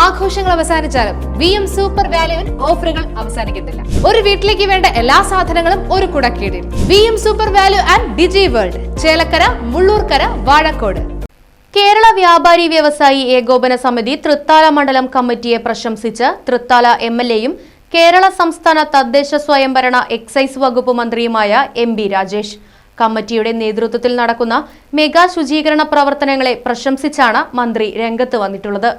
ആഘോഷങ്ങൾ അവസാനിച്ചാലും V M super വാല്യുവിൽ ഓഫറുകൾ അവസാനിക്കുന്നില്ല. ഒരു വീട്ടിലേക്ക് വേണ്ട എല്ലാ സാധനങ്ങളും ഒരു കുടക്കീടിൽ. V M Super Value and Digi World Chelakkara Mullurkara Vazhakkode. Kerala വ്യാപാരി വ്യവസായി ഏകോപന സമിതി തൃത്താല മണ്ഡലം കമ്മിറ്റിയെ പ്രശംസിച്ച് തൃത്താല എം എൽ എയും കേരള സംസ്ഥാന തദ്ദേശ സ്വയംഭരണ എക്സൈസ് വകുപ്പ് മന്ത്രിയുമായ എം ബി രാജേഷ്. കമ്മിറ്റിയുടെ നേതൃത്വത്തിൽ നടക്കുന്ന മെഗാ ശുചീകരണ പ്രവർത്തനങ്ങളെ പ്രശംസിച്ചാണ് മന്ത്രി രംഗത്ത് വന്നിട്ടുള്ളത്.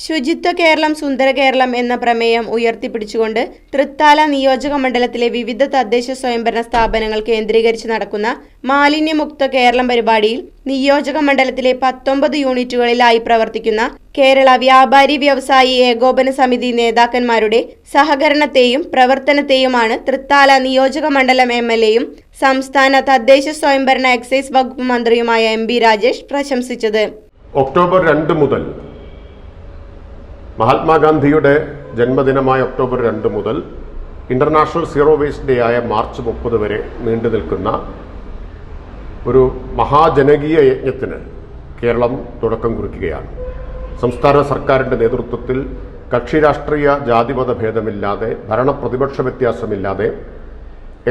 ശുചിത്വ കേരളം സുന്ദര കേരളം എന്ന പ്രമേയം ഉയർത്തിപ്പിടിച്ചുകൊണ്ട് തൃത്താല നിയോജക മണ്ഡലത്തിലെ വിവിധ തദ്ദേശ സ്വയംഭരണ സ്ഥാപനങ്ങൾ കേന്ദ്രീകരിച്ച് നടക്കുന്ന മാലിന്യമുക്ത കേരളം പരിപാടിയിൽ നിയോജക മണ്ഡലത്തിലെ പത്തൊമ്പത് യൂണിറ്റുകളിലായി പ്രവർത്തിക്കുന്ന കേരള വ്യാപാരി വ്യവസായി ഏകോപന സമിതി നേതാക്കന്മാരുടെ സഹകരണത്തെയും പ്രവർത്തനത്തെയുമാണ് തൃത്താല നിയോജക മണ്ഡലം എം എൽ എയും സംസ്ഥാന തദ്ദേശ സ്വയംഭരണ എക്സൈസ് വകുപ്പ് മന്ത്രിയുമായ എം ബി രാജേഷ് പ്രശംസിച്ചത്. ഒക്ടോബർ രണ്ട് മുതൽ മഹാത്മാഗാന്ധിയുടെ ജന്മദിനമായ ഒക്ടോബർ രണ്ട് മുതൽ ഇന്റർനാഷണൽ സീറോ വേസ്റ്റ് ഡേ ആയ മാർച്ച് മുപ്പത് വരെ നീണ്ടു നിൽക്കുന്ന ഒരു മഹാജനകീയ യജ്ഞത്തിന് കേരളം തുടക്കം കുറിക്കുകയാണ്. സംസ്ഥാന സർക്കാരിന്റെ നേതൃത്വത്തിൽ കക്ഷി രാഷ്ട്രീയ ജാതിമത ഭേദമില്ലാതെ ഭരണ പ്രതിപക്ഷ വ്യത്യാസമില്ലാതെ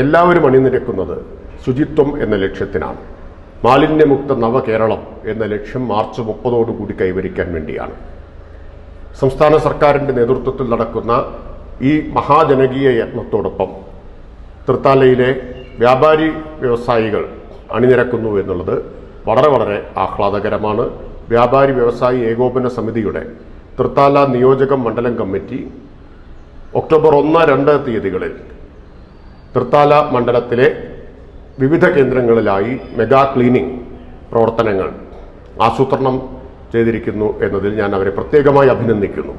എല്ലാവരും അണിനിരക്കുന്നത് ശുചിത്വം എന്ന ലക്ഷ്യത്തിനാണ്. മാലിന്യമുക്ത നവകേരളം എന്ന ലക്ഷ്യം മാർച്ച് മുപ്പതോടുകൂടി കൈവരിക്കാൻ വേണ്ടിയാണ്. സംസ്ഥാന സർക്കാരിന്റെ നേതൃത്വത്തിൽ നടക്കുന്ന ഈ മഹാജനകീയ യത്നത്തോടൊപ്പം തൃത്താലയിലെ വ്യാപാരി വ്യവസായികൾ അണിനിരക്കുന്നു എന്നുള്ളത് വളരെ വളരെ ആഹ്ലാദകരമാണ്. വ്യാപാരി വ്യവസായി ഏകോപന സമിതിയുടെ തൃത്താല നിയോജക മണ്ഡലം കമ്മിറ്റി ഒക്ടോബർ ഒന്ന് രണ്ട് തീയതികളിൽ തൃത്താല മണ്ഡലത്തിലെ വിവിധ കേന്ദ്രങ്ങളിലായി മെഗാ ക്ലീനിംഗ് പ്രവർത്തനങ്ങൾ ആസൂത്രണം ചെയ്തിരിക്കുന്നു എന്നതിൽ ഞാൻ അവരെ പ്രത്യേകമായി അഭിനന്ദിക്കുന്നു.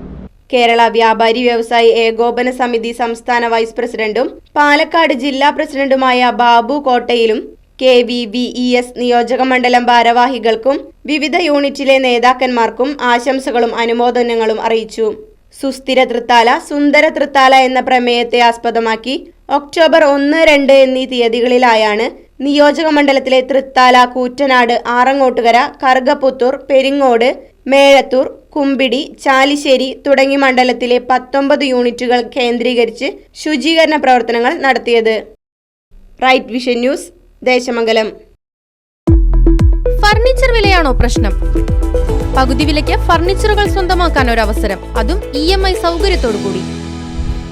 കേരള വ്യാപാരി വ്യവസായി ഏകോപന സമിതി സംസ്ഥാന വൈസ് പ്രസിഡന്റും പാലക്കാട് ജില്ലാ പ്രസിഡന്റുമായ Babu കോട്ടയിലും K V V E S നിയോജക മണ്ഡലം ഭാരവാഹികൾക്കും വിവിധ യൂണിറ്റിലെ നേതാക്കന്മാർക്കും ആശംസകളും അനുമോദനങ്ങളും അറിയിച്ചു. സുസ്ഥിര തൃത്താല സുന്ദര തൃത്താല എന്ന പ്രമേയത്തെ ആസ്പദമാക്കി ഒക്ടോബർ ഒന്ന് രണ്ട് എന്നീ തീയതികളിലായാണ് നിയോജക മണ്ഡലത്തിലെ തൃത്താല കൂറ്റനാട് ആറങ്ങോട്ടുകര കറുകപ്പുത്തൂർ പെരിങ്ങോട് മേഴത്തൂർ കുമ്പിടി ചാലിശ്ശേരി തുടങ്ങി മണ്ഡലത്തിലെ പത്തൊമ്പത് യൂണിറ്റുകൾ കേന്ദ്രീകരിച്ച് ശുചീകരണ പ്രവർത്തനങ്ങൾ നടത്തിയത്. Right Vision News Desamangalam. Furniture വിലയാണോ പ്രശ്നം? പകുതി വിലയ്ക്ക് ഫർണിച്ചറുകൾ സ്വന്തമാക്കാൻ ഒരു അവസരം അതും ഇ എം ഐ സൗകര്യത്തോടു കൂടി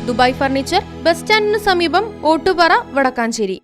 ദുബായ് ഫർണിച്ചർ ബസ് സ്റ്റാൻഡിന് സമീപം ഓട്ടുപാറ വടക്കാഞ്ചേരി.